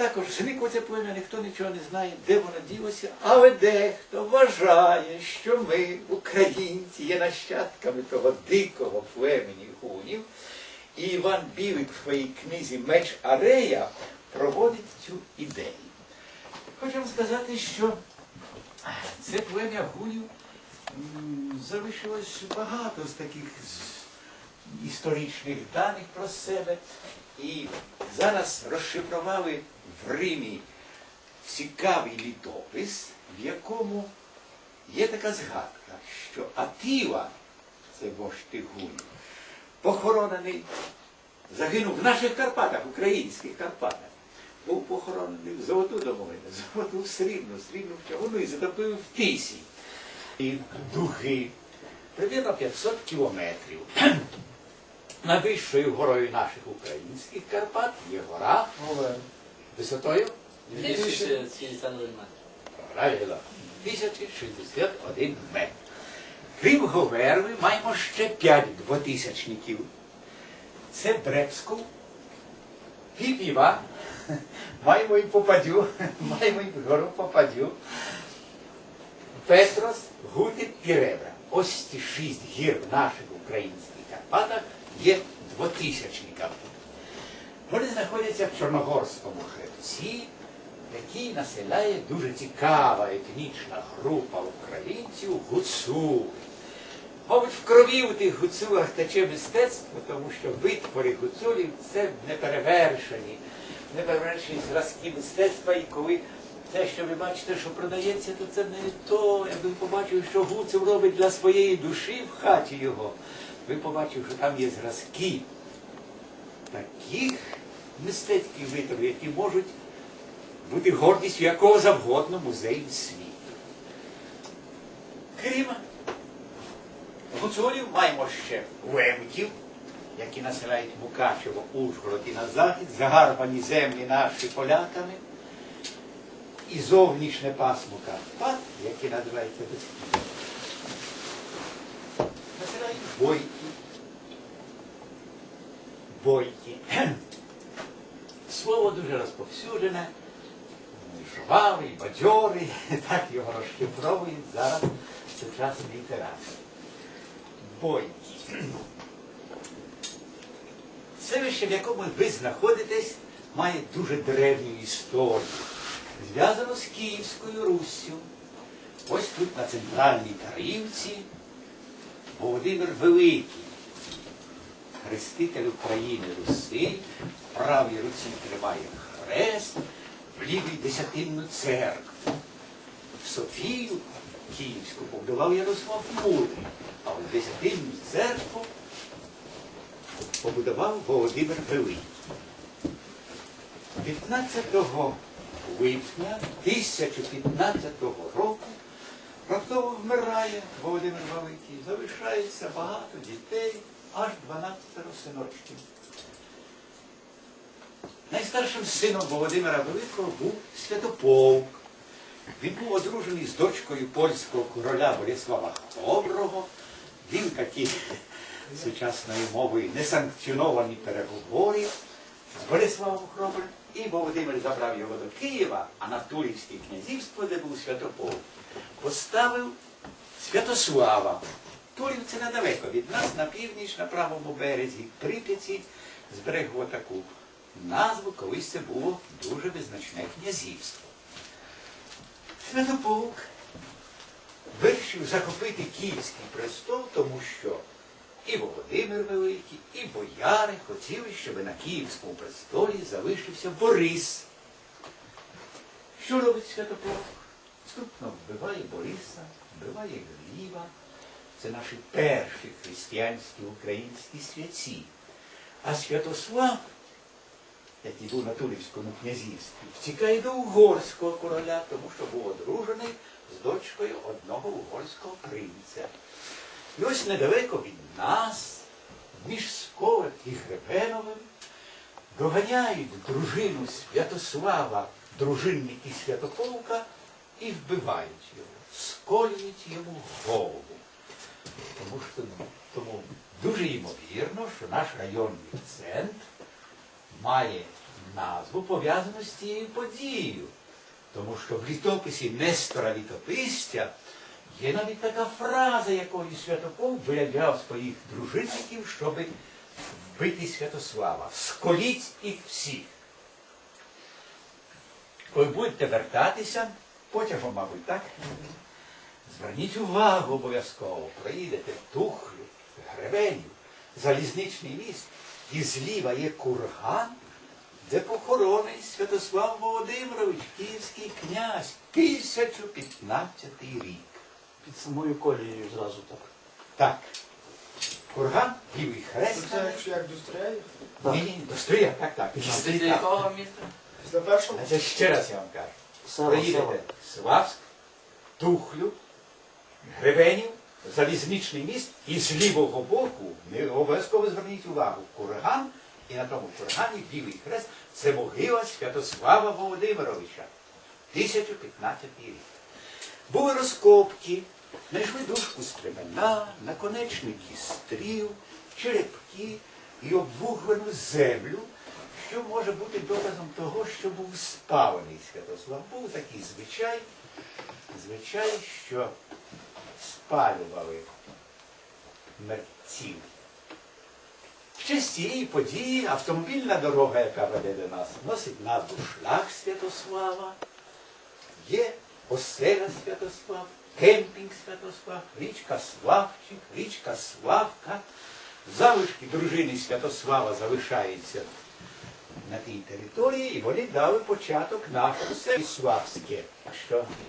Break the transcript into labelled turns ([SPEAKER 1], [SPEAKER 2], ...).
[SPEAKER 1] Також це плем'я, ніхто нічого не знає, де воно ділося, але дехто вважає, що ми, українці, є нащадками того дикого племені гунів. І Іван Білик в своїй книзі Меч Арея проводить цю ідею. Хочу вам сказати, що це плем'я гунів залишилось багато з таких історичних даних про себе. І зараз розшифрували в Римі цікавий літопис, в якому є така згадка, що Атіла, це тих похоронений, загинув в наших Карпатах, українських Карпатах. Був похоронений в золоту домовину, золоту в срібну, срібну в чавуну і затопив в тисі. І дуги, примірно 500 кілометрів. Найвищою горою наших українських Карпат є гора висотою
[SPEAKER 2] 2061 метр.
[SPEAKER 1] правильно, 1061 метр. Крім Говерви, маємо ще 5 двотисячників. Це Брепську, Піпіва, маємо і Попадю, маємо і гору Попадю, Петрос, Гутин і Ребра. Ось ці шість гір в наших українських Карпатах є двотисячниками. Вони знаходяться в Чорногорському хребці, який населяє дуже цікава етнічна група українців гуцули. Мабуть, в крові у тих гуцулах тече мистецтво, тому що витвори гуцулів це неперевершені, неперевершені зразки мистецтва, і коли те, що ви бачите, що продається, то це не то. Якби побачив, що гуцул робить для своєї душі в хаті його, ви побачив, що там є зразки таких мистецьких витворів, які можуть бути гордістю якого завгодно музею світу. Крім гуцулів маємо ще лемків, які населяють Мукачево, Ужгород і на захід, загарбані землі наші поляками, і зовнішнє пасмо Карпат, яке називається Безкіт. Бойки. Бойки. Слово дуже розповсюджене, жвавий, бадьорий, так його розшифровують зараз сучасні літератори. Бойки. Селище, в якому ви знаходитесь, має дуже древню історію. Зв'язано з Київською Руссю. Ось тут на центральній Тарівці Володимир Великий, хреститель України Руси, в правій руці тримає хрест, в лівій десятинну церкву. Софію Київську побудував Ярослав Мудрий, а в десятинну церкву побудував Володимир Великий. 15 липня 1015 року раптово вмирає Володимир Великий, залишається багато дітей, аж 12 синочків. Найстаршим сином Володимира Великого був Святополк. Він був одружений з дочкою польського короля Борислава Хроброго. Він такі сучасною мовою несанкціоновані переговори з Бориславом Хробрим. І Володимир забрав його до Києва, а на Турівське князівство, де був Святополк, поставив Святослава. Турів це недалеко від нас, на північ, на правому березі Прип'яті, зберегло таку назву, колись це було дуже визначне князівство. Святополк вирішив захопити Київський престол, тому що і Володимир Великий, і бояри хотіли, щоб на Київському престолі залишився Борис. Що робить Святополк? Ступно вбиває Бориса, вбиває Гліба. Це наші перші християнські українські святці. А Святослав, який був на Турівському князівстві, втікає до угорського короля, тому що був одружений з дочкою одного угорського принця. І ось недалеко від нас, між Сковет і Гребеновим, доганяють дружину Святослава, дружинники Святополка, і вбивають його, сколюють йому голову. Тому що тому дуже ймовірно, що наш районний центр має назву пов'язану з цією подією. Тому що в літописі Нестора Літописця є навіть така фраза, якою Святополк виряджав своїх дружинників, щоб вбити Святослава. Сколіть їх всіх. Коли будете вертатися, потягом, мабуть, так? Зверніть увагу обов'язково, проїдете Тухлю, Гребеню, залізничний міст, і зліва є курган, де похоронений Святослав Володимирович, київський князь, 1015 рік.
[SPEAKER 2] Під самою колією зразу так.
[SPEAKER 1] Так. Курган, лівий хрест.
[SPEAKER 3] Це якщо як до стріляє?
[SPEAKER 1] Ні, ні, до Стрия, так, так.
[SPEAKER 2] Після якого міста?
[SPEAKER 3] Після першого?
[SPEAKER 1] Значить, ще раз я вам кажу.
[SPEAKER 2] Села.
[SPEAKER 1] Славськ, Тухлю, Гребенів, залізничний міст і з лівого боку, не обов'язково зверніть увагу, курган, і на тому кургані білий хрест це могила Святослава Володимировича, 1015 рік. Були розкопки, знайшли дужку стремена, наконечники стріл, черепки і обвуглену землю, що може бути доказом того, що був спалений Святослав. Був такий звичай, звичай, що спалювали мерців. В честь цієї події автомобільна дорога, яка веде до нас, носить назву Шлях Святослава, є оселя Святослав, кемпінг Святослав, річка Славчик, річка Славка. Залишки дружини Святослава залишаються на тій території, і вони дали початок нашому Що